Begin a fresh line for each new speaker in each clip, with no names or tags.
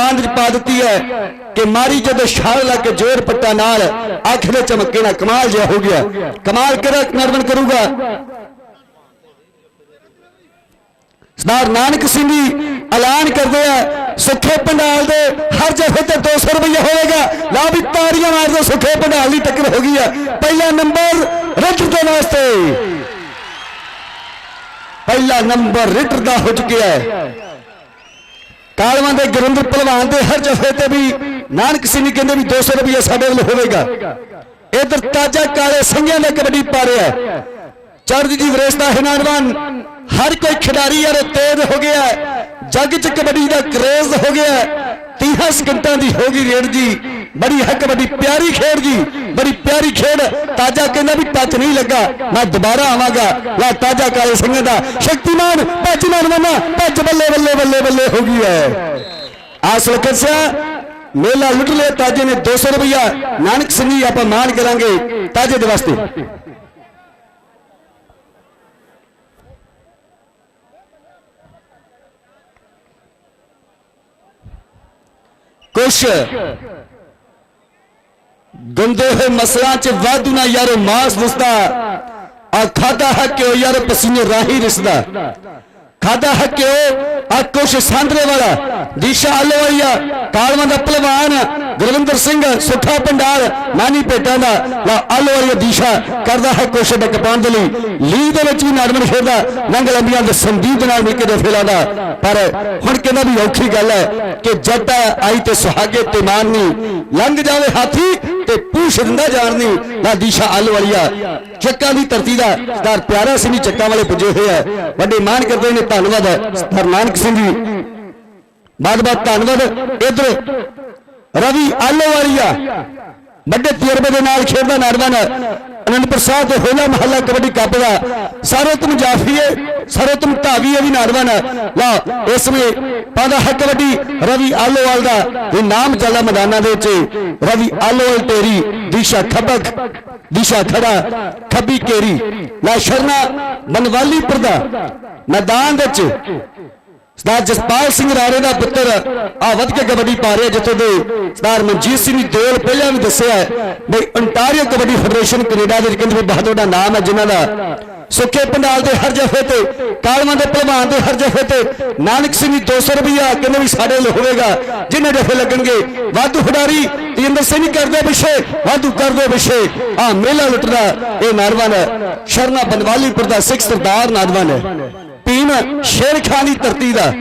ਅਮਰਤਪਾਲ ਸਿੰਘ ਅਮਤਲਕਾਰੀ ਸਾਰੀ ਵਾਲੇ ਨੇ ਮੈਦਾਨ ਵਿੱਚ ਪਾ ਦਿੱਤੀ ਹੈ ਕਿ ਮਾਰੀ ਜਦੋਂ ਛਾਲ ਲਾ ਕੇ ਜ਼ੋਰ ਪੱਟਾ ਨਾਲ ਅੱਖ ਦੇ ਚਮਕੇ ਨਾਲ ਕਮਾਲ ਜਿਹਾ ਹੋ ਗਿਆ ਕਮਾਲ ਕਿਹੜਾ ਨਰਵਨ ਕਰੂਗਾ ਸਰਦਾਰ ਨਾਨਕ ਸਿੰਘ ਜੀ ਐਲਾਨ ਕਰਦੇ ਆ ਸੁੱਖੇ ਪੰਡਾਲ ਦੇ ਹਰ ਜਗ੍ਹਾ ਤੇ 200 ਰੁਪਏ ਹੋਵੇਗਾ ਲਾ ਵੀ ਤਾੜੀਆਂ ਮਾਰ ਦਿਓ ਸੁੱਖੇ ਪੰਡਾਲ ਦੀ ਟੱਕਰ ਹੋ ਗਈ ਆ ਪਹਿਲਾ ਨੰਬਰ ਰਿਟਰ ਦੇ ਵਾਸਤੇ ਪਹਿਲਾ ਨੰਬਰ ਰਿਟਰ ਦਾ ਹੋ ਚੁੱਕਿਆ ਹੈ ਕਾਲਵਾਂ ਦੇ ਗੁਰਿੰਦਰ ਪਹਿਲਵਾਨ ਦੇ ਹਰ ਜਗ੍ਹਾ ਤੇ ਵੀ ਨਾਨਕ ਸਿੰਘ ਜੀ ਕਹਿੰਦੇ ਵੀ 200 ਰੁਪਏ ਸਾਡੇ ਵੱਲ ਹੋਵੇਗਾ। ਇਧਰ ਤਾਜਾ ਕਾਲੇ ਸਿੰਘਾਂ ਦਾ ਕਬੱਡੀ ਪਾ ਰਿਹਾ ਹੈ। ਚੜ੍ਹਦੀ ਦੀ ਵਿਰੇਸਤਾ ਹੈ ਨਾਨਵਾਨ। ਹਰ ਕੋਈ ਖਿਡਾਰੀ ਯਾਰ, ਤੇਜ਼ ਹੋ ਗਿਆ ਜੱਗ 'ਚ ਕਬੱਡੀ ਦਾ ਕਰੇਜ਼ ਹੋ ਗਿਆ ਹੈ। 30 ਸਕਿੰਟਾਂ ਦੀ ਹੋ ਗਈ ਰੇਡ ਜੀ। ਬੜੀ ਹੈ ਕਬੱਡੀ ਪਿਆਰੀ ਖੇਡ ਜੀ, ਬੜੀ ਪਿਆਰੀ ਖੇਡ। ਤਾਜਾ ਕਹਿੰਦਾ ਵੀ ਟੱਚ ਨਹੀਂ ਲੱਗਾ। ਮੈਂ ਦੁਬਾਰਾ ਆਵਾਂਗਾ। ਲਾ, ਤਾਜਾ ਕਾਲੇ ਸਿੰਘਾਂ ਦਾ ਸ਼ਕਤੀਮਾਨ ਭੱਜ ਨੌਜਵਾਨਾ ਭੱਜ ਬੱਲੇ ਬੱਲੇ ਬੱਲੇ ਬੱਲੇ ਹੋ ਗਈ ਹੈ। ਆਸ ਲਖਤ ਮੇਲਾ ਲੁੱਟ ਲਿਆ, ਤਾਜੇ ਨੇ 200 ਰੁਪਇਆ ਨਾਨਕ ਸਿੰਘ ਜੀ, ਆਪਾਂ ਮਾਨ ਕਰਾਂਗੇ ਤਾਜੇ ਦੇ ਵਾਸਤੇ। ਕੁਛ ਗੰਦੇ ਹੋਏ ਮਸਲਾਂ 'ਚ ਵਾਧੂ ਨਾ ਯਾਰੋ ਮਾਸ ਦਿਸਦਾ ਆ ਖਾਦਾ ਹੈ ਕਿਉਂ? ਯਾਰ ਪਸੀਨੇ ਰਾਹੀ ਰਿਸਦਾ। ਖਾਦਾ ਹੈ ਕਿਉਂ ਆ ਕੁਛ ਸਾਂਦਰੇ ਵਾਲਾ, ਦੀਸ਼ਾ ਆਲੋਈਆ ਕਾਲਵਾਂ ਦਾ ਪਹਿਲਵਾਨ, ਗੁਰਵਿੰਦਰ ਸਿੰਘ, ਸੁੱਖਾ ਪੰਡਾਲ ਮਾਨੀ ਭੇਟਾਂ ਦਾ, ਲਾ ਆਲੋਈਆ ਦੀਸ਼ਾ, ਕਰਦਾ ਹੈ ਕੁਛ ਡੱਕ ਪਾਉਣ ਦੇ ਲਈ। ਲੀਗ ਦੇ ਵਿੱਚ ਵੀ ਨਾੜਮਨ ਖੇਡਦਾ, ਨੰਗ ਲੰਬੀਆਂ ਦੇ ਸੰਦੀਪ ਨਾਲ ਮਿਲ ਕੇ ਦੇ। ਫੇਲਾਦਾ ਪਰ ਹੁਣ ਕਹਿੰਦਾ ਵੀ ਔਖੀ ਗੱਲ ਹੈ ਕਿ ਜੱਟਾ ਆਈ ਤੇ ਸੁਹਾਗੇ ਤੇ ਮਾਨਨੀ ਲੰਘ ਜਾਵੇ ਹਾਥੀ ਤੇ ਪੂਛ ਦਿੰਦਾ ਜਾਣਨੀ ਨਾ ਦੀਸ਼ਾ ਆਲੂ ਵਾਲੀਆ ਚੱਕਾਂ ਦੀ ਧਰਤੀ ਦਾ, ਸਰਦਾਰ ਪਿਆਰਾ ਸਿੰਘ ਚੱਕਾਂ ਵਾਲੇ ਪੁੱਜੇ ਹੋਏ ਆ। ਵੱਡੇ ਮਾਨ ਕਰਦੇ ਨੇ ਧੰਨਵਾਦ ਹੈ। ਸਰਦਾਰ ਨਾਨਕ ਸਿੰਘ ਜੀ। ਬਾਦ ਬਹੁਤ ਧੰਨਵਾਦ। ਇਧਰ ਰਵੀ ਆਲੂ ਵਾਲੀਆ ਵੱਡੇ ਤਜਰਬੇ ਦੇ ਨਾਲ ਖੇਡਦਾ ਨੌਜਵਾਨ ਅਨੰਦਪੁਰ ਸਾਹਿਬ ਦੇ ਹੋਲਾ ਮਹੱਲਾ ਕਬੱਡੀ ਕੱਪ ਦਾ ਸਰਵੋਤਮ ਜਾਫੀਏ ਸਰਵੋਤਮ ਧਾਵੀ ਇਹ ਵੀ ਨੌਜਵਾਨ ਹੈ ਲਾ ਇਸ ਸਮੇਂ ਪਾਦਾ ਹੈ ਕਬੱਡੀ ਰਵੀ ਆਲੋਵਾਲ ਦਾ ਇਹ ਨਾਮ ਚੱਲਦਾ ਮੈਦਾਨਾਂ ਦੇ ਵਿੱਚ। ਰਵੀ ਆਲੋਵਾਲ ਤੇਰੀ ਦਿਸ਼ਾ ਖਬਕ ਦਿਸ਼ਾ ਖੜਾ, ਖੱਬੀ ਕੇਰੀ ਲਾ ਸ਼ਰਨਾ ਬਨਵਾਲੀ ਪਰਦਾ ਮੈਦਾਨ ਵਿੱਚ ਸਰਦਾਰ ਜਸਪਾਲ ਸਿੰਘ ਰਾਰੇ ਦਾ ਪੁੱਤਰ ਆ ਵੱਧ ਕੇ ਕਬੱਡੀ ਪਾ ਰਿਹਾ ਜਿੱਥੋਂ ਦੇ ਸਰਦਾਰ ਮਨਜੀਤ ਸਿੰਘ ਦੀ ਪਹਿਲਾਂ ਵੀ ਦੱਸਿਆ ਬਈ ਅੰਟਾਰੀਓ ਕਬੱਡੀ ਫੈਡਰੇਸ਼ਨ ਕੈਨੇਡਾ ਦੇ ਕਹਿੰਦੇ ਬਹੁਤ ਵੱਡਾ ਨਾਮ ਹੈ ਜਿਨ੍ਹਾਂ ਦਾ। ਸੁੱਕੇ ਪੰਡਾਲ ਦੇ ਹਰ ਜਫੇ ਤੇ ਕਾਲਵਾਂ ਦੇ ਪਹਿਲਵਾਨ ਦੇ ਹਰ ਜਫੇ ਤੇ ਨਾਨਕ ਸਿੰਘ ਜੀ 200 ਰੁਪਇਆ ਕਹਿੰਦੇ ਵੀ ਸਾਡੇ ਲਈ ਹੋਵੇਗਾ, ਜਿੰਨੇ ਜਫੇ ਲੱਗਣਗੇ। ਵਾਧੂ ਖਿਡਾਰੀ ਤੇਜਿੰਦਰ ਸਿੰਘ ਜੀ ਕਰਦੇ ਪਿੱਛੇ, ਵਾਧੂ ਕਰਦੇ ਪਿੱਛੇ। ਆ ਮੇਲਾ ਲੁੱਟਦਾ ਇਹ ਨੌਜਵਾਨ ਹੈ, ਸ਼ਰਨਾ ਬਨਵਾਲੀਪੁਰ ਦਾ ਸਿੱਖ ਸਰਦਾਰ ਨੌਜਵਾਨ ਹੈ। ਭੀਮ ਸ਼ੇਰ ਖਾਨ ਦੀ ਧਰਤੀ ਦਾ।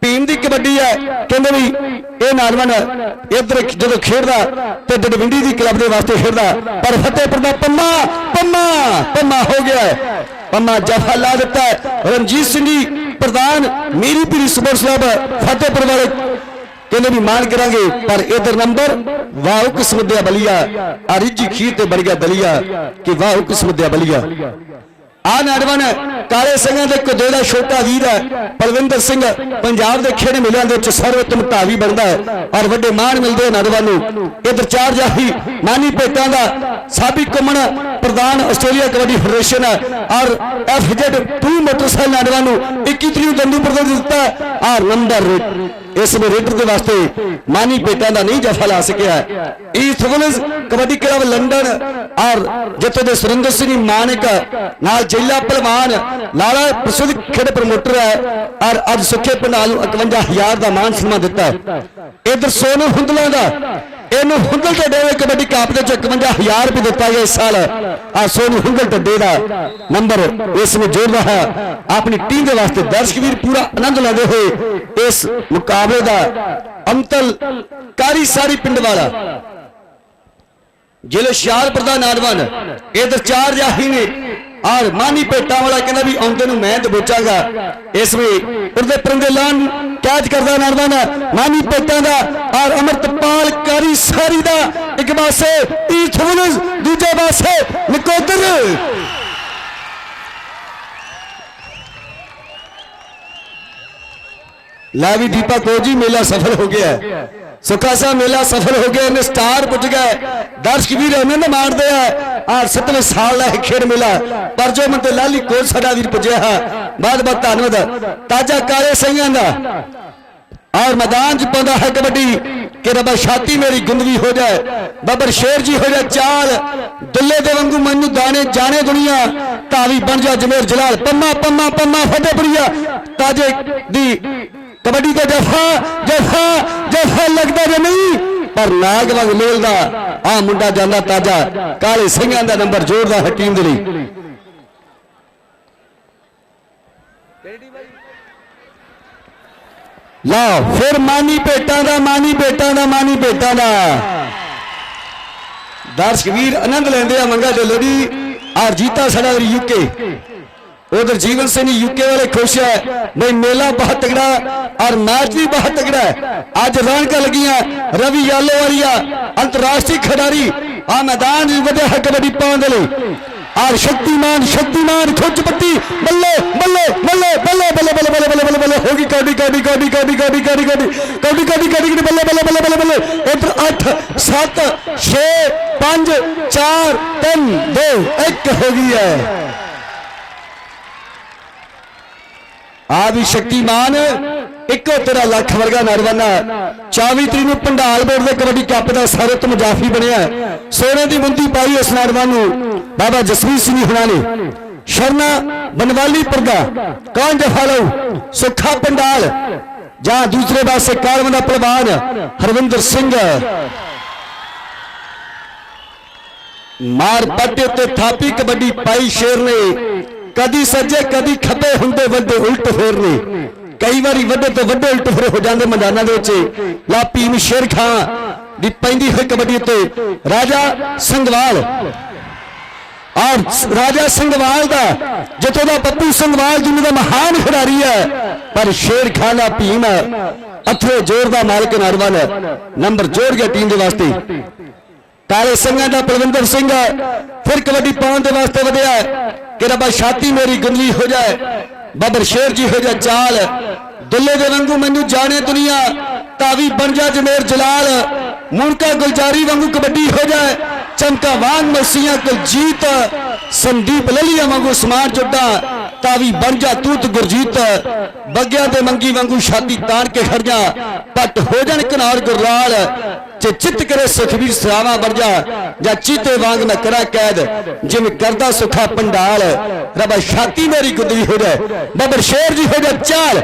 ਭੀਮ ਦੀ ਕਬੱਡੀ ਹੈ। ਕਹਿੰਦੇ ਵੀ ਇਹ ਨੌਜਵਾਨ ਇਧਰ ਜਦੋਂ ਖੇਡਦਾ ਤੇ ਡਡਵਿੰਡੀ ਦੀ ਕਲੱਬ ਦੇ ਵਾਸਤੇ ਖੇਡਦਾ। ਪਰ ਫਤਿਹਪੁਰ ਦਾ ਪੰਮਾ ਪੰਮਾ ਪੰਮਾ ਹੋ ਗਿਆ ਪੰਮਾ ਜਫਾ ਲਾ ਦਿੱਤਾ ਰਣਜੀਤ ਸਿੰਘ ਜੀ, ਪ੍ਰਧਾਨ ਮੇਰੀ ਪੀਰੀ ਸਪੋਰਟਸ ਕਲੱਬ ਫਤਿਹਪੁਰ ਵਾਲੇ। ਕਹਿੰਦੇ ਵੀ ਮਾਨ ਕਰਾਂਗੇ, ਪਰ ਇਧਰ ਨੰਬਰ ਵਾਹ ਕਿਸਮਤ ਦੇ ਬਲੀਆ। ਅਰਿਜੀ ਖੀਰ ਤੇ ਬੜ ਗਿਆ ਦਲੀਆ, ਕਿ ਵਾਹ ਕਿਸਮਤ ਦੇ ਬਲੀਆ। ਆ ਨੌਜਵਾਨ ਕਾਲੇ ਸਿੰਘਾਂ ਦੇ ਕੁਦੇ ਦਾ ਛੋਟਾ ਵੀਰ ਹੈ ਪਲਵਿੰਦਰ ਸਿੰਘ, ਪੰਜਾਬ ਦੇ ਖੇਡ ਮੇਲਿਆਂ ਦੇ ਵਿੱਚ ਸਰਵੋਤਮ ਧਾਵੀ ਬਣਦਾ ਹੈ ਔਰ ਵੱਡੇ ਮਾਣ ਮਿਲਦੇ ਆ ਨੌਜਵਾਨ ਨੂੰ। ਇਧਰ ਚਾਰ ਜਾਹੀ ਨਾਨੀ ਭੇਟਾਂ ਦਾ ਸਾਬੀ ਕੁਮਣ ਪ੍ਰਧਾਨ ਆਸਟ੍ਰੇਲੀਆ ਕਬੱਡੀ ਫੈਡਰੇਸ਼ਨ ਹੈ ਔਰ ਐਫਜੈਡ 2 ਮੋਟਰਸਾਈਕਲ ਨੌਜਵਾਨ ਨੂੰ 21 ਤਰੀਕ ਦੰਦੂ ਪ੍ਰਦਰਸ਼ਨ ਦਿੱਤਾ ਆ ਨੰਬਰ ਇਸ ਨੂੰ ਦੇ ਵਾਸਤੇ ਮਾਨੀ ਪੇਟਾਂ ਦਾ ਨਹੀਂ ਜਫਾ ਲਾ ਸਕਿਆ East Wills kabaddi club London ਔਰ ਜਿੱਥੇ ਦੇ ਸੁਰਿੰਦਰ ਸਿੰਘ ਮਾਨਕ ਨਾਲ ਜੇਲਾ ਪਹਿਲਵਾਨ ਲਾਲਾ ਪ੍ਰਸਿੱਧ ਖੇਡ ਪ੍ਰਮੋਟਰ ਹੈ ਔਰ ਅੱਜ ਸੁੱਖੇ ਪੰਡਾਲ ਨੂੰ 51000 ਦਾ ਮਾਨ ਸਨਮਾਨ ਦਿੱਤਾ ਹੈ। ਇਧਰ ਸੋਨੂ ਹੁੰਦਲਾ ਦਾ ਇਹਨੂੰ ਹੁੰਗਲ ਢੱਡੇ ਦੇ ਕਬੱਡੀ ਕੱਪ ਦੇ ਚ 51000 ਰੁਪਏ ਦਿੱਤਾ ਗਿਆ ਇਸ ਸਾਲ। ਆ ਸੋਨੂੰ ਹੁੰਗਲ ਢੱਡੇ ਦਾ ਨੰਬਰ ਇਸ ਨੂੰ ਜੋੜਦਾ ਹੈ ਆਪਣੀ ਟੀਮ ਦੇ ਵਾਸਤੇ ਦਰਸ਼ਕ ਵੀਰ ਪੂਰਾ ਆਨੰਦ ਲੈਂਦੇ ਹੋਏ ਇਸ ਮੁਕਾਬਲੇ ਦਾ ਅੰਤਲ ਕਾਰੀ ਸਾਰੀ ਪਿੰਡ ਵਾਲਾ ਜ਼ਿਲ੍ਹੇ ਹੁਸ਼ਿਆਰਪੁਰ ਦਾ ਨੌਜਵਾਨ ਇਧਰ ਚਾਰ ਜਾਹੀ ਨੇ। ਔਰ ਮਾਨੀ ਪੇਟਾਂ ਵਾਲਾ ਕਹਿੰਦਾ ਵੀ ਆਉਂਦੇ ਨੂੰ ਮੈਂ ਦਬੋਚਾਂਗਾ। ਇਸ ਵੇ ਉਰਦੇ ਪਰੰਦੇ ਲਾਨ ਕੈਚ ਕਰਦਾ ਨੌਜਵਾਨ ਮਾਨੀ ਪੇਟਾਂ ਦਾ। ਔਰ ਅਮਰਤਪਾਲ ਕਾਰੀ ਸਾਰੀ ਦਾ। ਇੱਕ ਪਾਸੇ ਈਸਟ ਦੂਜੇ ਪਾਸੇ, ਨਕੋਦਰ। ਲੈ ਵੀ ਦੀਪਾ ਕੋ ਜੀ, ਮੇਲਾ ਸਫਲ ਹੋ ਗਿਆ ਹੈ। ਸੁੱਖਾ ਸਾਹਿਬ, ਮੇਲਾ ਸਫਲ ਹੋ ਗਿਆ ਨੇ ਸਟਾਰ ਪੁੱਜ ਗਏ ਦਰਸ਼ਕ ਵੀਰ ਆਨੰਦ ਮਾਣਦੇ ਆ ਆ ਸਤਵੇਂ ਸਾਲ ਦਾ ਖੇਡ ਮੇਲਾ। ਪਰ ਜੋ ਮਨ ਤੇ ਲਾਲੀ ਕੋਲ ਸਾਡਾ ਵੀਰ ਪੁੱਜਿਆ ਬਹੁਤ ਬਹੁਤ ਧੰਨਵਾਦ। ਤਾਜਾ ਕਾਲੇ ਸਿੰਘਾਂ ਦਾ। ਔਰ ਮੈਦਾਨ 'ਚ ਪਾਉਂਦਾ ਹੈ ਕਬੱਡੀ, ਕਿ ਬਾਬਾ ਛਾਤੀ ਮੇਰੀ ਗੁੰਦਗੀ ਹੋ ਜਾਏ। ਬਾਬਰ ਸ਼ੇਰ ਜੀ ਹੋ ਜਾਏ, ਚਾਲ। ਦੁੱਲੇ ਦੇ ਵਾਂਗੂ ਮੈਨੂੰ ਦਾਣੇ ਜਾਣੇ ਦੁਨੀਆ ਤਾਵੀ ਬਣ ਜਾ ਜਮੇਰ ਜਲਾਲ। ਪੰਮਾ ਪੰਮਾ ਪੰਮਾ ਫਤਿਹਪੁਰੀਆ ਤਾਜੇ ਦੀ ਕਬੱਡੀ ਦਾ ਜਫਾ ਜਫਾ ਜਫਾ ਲੱਗਦਾ ਜੇ ਨਹੀਂ? ਪਰ ਨਾਗ ਵਾਂਗ ਮੇਲਦਾ, ਆ ਮੁੰਡਾ ਜਾਂਦਾ ਤਾਜਾ, ਕਾਲੇ ਸਿੰਘਾਂ ਦਾ ਨੰਬਰ ਜੋੜਦਾ ਹੈ ਦੇ ਲਈ। ਲਾ ਫਿਰ ਮਾਨੀ ਭੇਟਾਂ ਦਾ, ਮਾਨੀ ਭੇਟਾਂ ਦਾ, ਮਾਨੀ ਭੇਟਾਂ ਦਾ। ਦਰਸ਼ਕ ਵੀਰ ਆਨੰਦ ਲੈਂਦੇ ਆ ਮੰਗਾ ਢਿੱਲੋਂ ਦੀ ਔਰ ਜੀਤਾ ਸਾਡਾ ਯੂਕੇ ਉਧਰ ਜੀਵਨ ਸਿੰਘ ਯੂਕੇ ਵਾਲੇ ਖੁਸ਼ ਹੈ ਬਈ ਮੇਲਾ ਬਹੁਤ ਤਗੜਾ ਔਰ ਮੈਚ ਵੀ ਬਹੁਤ ਤਗੜਾ ਹੈ ਅੱਜ ਰੌਣਕਾਂ ਲੱਗੀਆਂ ਰਵੀ ਯਾਲੋ ਵਾਲੀਆ ਅੰਤਰਰਾਸ਼ਟਰੀ ਖਿਡਾਰੀ ਆ ਮੈਦਾਨ ਵਿੱਚ ਵਧਿਆ ਹੈ ਕਬੱਡੀ ਪਾਉਣ ਦੇ ਲਈ ਔਰ ਸ਼ਕਤੀਮਾਨ ਸ਼ਕਤੀਮਾਨ ਖੁੱਚ ਪੱਟੀ ਬੱਲੇ ਬੱਲੇ ਬੱਲੇ ਬੱਲੇ ਬੱਲੇ ਬੱਲੇ ਬੱਲੇ ਬੱਲੇ ਬੱਲੇ ਬੱਲੇ ਹੋ ਗਈ ਕੌਡੀ ਕੌਡੀ ਕੌਡੀ ਕੌਡੀ ਕੌਡੀ ਕੌਡੀ ਕੌਡੀ ਕੌਡੀ ਕੌਡੀ ਕੌਡੀ ਕੌਡੀ ਬੱਲੇ ਬੱਲੇ ਬੱਲੇ ਬੱਲੇ ਬੱਲੇ ਇਧਰ 8 7 6 5 4 3 2 1 ਹੋ ਗਈ ਹੈ ਆ ਵੀ ਸ਼ਕਤੀਮਾਨ, ਇੱਕੋ ਤੇਰਾ ਲੱਖ ਵਰਗਾ ਨਰਵਾਨਾ। 24 ਤਰੀਕ ਨੂੰ ਪੰਡਾਲ ਬੋਰਡ ਦੇ ਕਬੱਡੀ ਕੱਪ ਦਾ ਸਾਰੇ ਮੁਜਾਫੀ ਬਣਿਆ ਸੋਨੇ ਦੀ ਮੁੰਦੀ ਪਾਈ ਉਸ ਨਰਵਾਨ ਨੂੰ। ਬਾਬਾ ਜਸਵੀਰ ਸਿੰਘ ਹੁਣਾਂ ਨੇ। ਸ਼ਰਨਾ ਬਨਵਾਲੀ ਪਰਦਾ ਕੌਣ ਜਫਾ ਲਊ? ਸੁੱਖਾ ਪੰਡਾਲ ਜਾਂ ਦੂਸਰੇ ਪਾਸੇ ਕਾਲਮ ਦਾ ਪਹਿਲਵਾਨ ਹਰਵਿੰਦਰ ਸਿੰਘ। ਮਾਰ ਪੱਟੇ ਤੇ ਥਾਪੀ ਕਬੱਡੀ ਪਾਈ ਸ਼ੇਰ ਨੇ। ਕਦੀ ਸੱਜੇ, ਕਦੀ ਖੱਬੇ ਹੁੰਦੇ ਵੱਡੇ ਉਲਟ ਫੇਰਨੇ ਕਈ ਵਾਰੀ ਵੱਡੇ ਤੋਂ ਵੱਡੇ ਉਲਟ ਫੇਰ ਹੋ ਜਾਂਦੇ ਮੈਦਾਨਾਂ ਦੇ ਵਿੱਚ। ਲਾਪੀ ਨੂੰ ਸ਼ੇਰ ਖਾਂ ਦੀ ਪੈਂਦੀ ਹੋਈ ਕਬੱਡੀ ਉੱਤੇ। ਰਾਜਾ ਸੰਗਵਾਲ ਔਰ ਰਾਜਾ ਸੰਗਵਾਲ ਦਾ, ਜਿੱਥੋਂ ਦਾ ਪੱਪੂ ਸੰਗਵਾਲ ਜਿੰਨੇ ਦਾ ਮਹਾਨ ਖਿਡਾਰੀ ਹੈ, ਪਰ ਸ਼ੇਰ ਖਾਨ ਦਾ ਭੀਮ ਅਥਰੇ ਜ਼ੋਰ ਦਾ ਮਾਲਕ ਨਰਵਨ, ਨੰਬਰ ਜ਼ੋਰ ਗਿਆ ਟੀਮ ਦੇ ਵਾਸਤੇ। ਕਾਲੇ ਸਿੰਘਾਂ ਦਾ ਬਲਵਿੰਦਰ ਸਿੰਘ ਫਿਰ ਕਬੱਡੀ ਪਾਉਣ ਦੇ ਵਾਸਤੇ ਵਧਿਆ ਕਿ ਰੱਬਾ ਛਾਤੀ ਮੇਰੀ ਗੁੰਦਲੀ ਹੋ ਜਾਏ, ਬਾਬਰ ਸ਼ੇਰ ਜੀ ਹੋ ਜਾ ਚਾਲ ਦੁੱਲੇ ਦੇ ਵਾਂਗੂ ਮੈਨੂੰ ਜਾਣੇ ਦੁਨੀਆ ਤਾਵੀ ਬਣ ਜਾ ਜਮੇਰ ਜਲਾਲ। ਮੁਨਕਾ ਗੁਲਜਾਰੀ ਵਾਂਗੂ ਕਬੱਡੀ ਹੋ ਜਾਏ, ਚਮਕਾ ਵਾਂਗ ਮਸੀਆਂ ਕੁਲਜੀਤ। ਸੰਦੀਪ ਲਲੀਆ ਵਾਂਗੂ ਸਮਾਨ ਚੁੱਡਾ ਤਾਵੀ ਬਣ ਜਾ ਤੂਤ ਗੁਰਜੀਤ। ਬੱਗਿਆਂ ਦੇ ਮੰਗੀ ਵਾਂਗੂ ਛਾਤੀ ਤਾਣ ਕੇ ਖੜ ਜਾ, ਪੱਟ ਹੋ ਜਾਣ ਕਿਨਾਰ ਗੁਰਲਾਲ। ਜੇ ਚਿੱਤ ਕਰੇ ਸੁਖਵੀਰ ਸਰਾਵਾ ਬਣ ਜਾਂ ਚੀਤੇ ਵਾਂਗ ਮੈਂ ਕਰਾਂ ਕੈਦ। ਜਿਵੇਂ ਕਰਦਾ ਸੁਖਾ ਪੰਡਾਲ, ਰੱਬਾ ਛਾਤੀ ਮੇਰੀ ਗੁੱਦਰੀ ਹੋ ਜਾਏ ਬੱਬਰ ਸ਼ੇਰ ਜੀ ਹੋ ਜਾ, ਚਾਲ।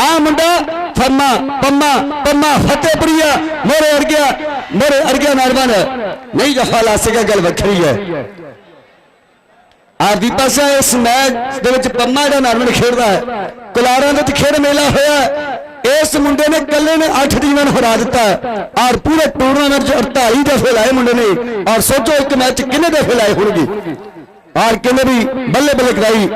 ਆ ਮੁੰਡਾ ਫਰਮਾ, ਪੰਮਾ ਪੰਮਾ ਫਤਿਹਪੁਰੀਆ, ਮੋਰੇ ਅੜ ਗਿਆ ਮੋਰੇ ਅੜ ਗਿਆ ਨਰਵਨ ਨਹੀਂ ਜਫਾ ਲਾ ਸਕਿਆ, ਗੱਲ ਵੱਖਰੀ ਹੈ। ਆਰਦੀ ਪਾਸਾ ਇਸ ਮੈਚ ਦੇ ਵਿੱਚ ਪੰਮਾ ਜਿਹੜਾ ਨਰਵਨ ਖੇਡਦਾ ਹੈ, ਕੁਲਾਰਾਂ ਦੇ ਵਿੱਚ ਖੇਡ ਮੇਲਾ ਹੋਇਆ। ਇਸ ਮੁੰਡੇ ਨੇ ਕੱਲੇ ਨੇ 8 ਟੀਮਾਂ ਨੂੰ ਹਰਾ ਦਿੱਤਾ ਔਰ ਪੂਰੇ ਟੂਰਨਾਮੈਂਟ 'ਚ 48 ਦਫੇ ਲਾਏ ਮੁੰਡੇ ਨੇ ਔਰ ਸੋਚੋ ਇੱਕ ਮੈਚ 'ਚ ਕਿੰਨੇ ਦਫੇ ਲਾਏ ਹੋਣਗੇ ਔਰ ਕਿੰਨੇ ਵੀ ਬੱਲੇ ਬੱਲੇ ਕਰਾਈ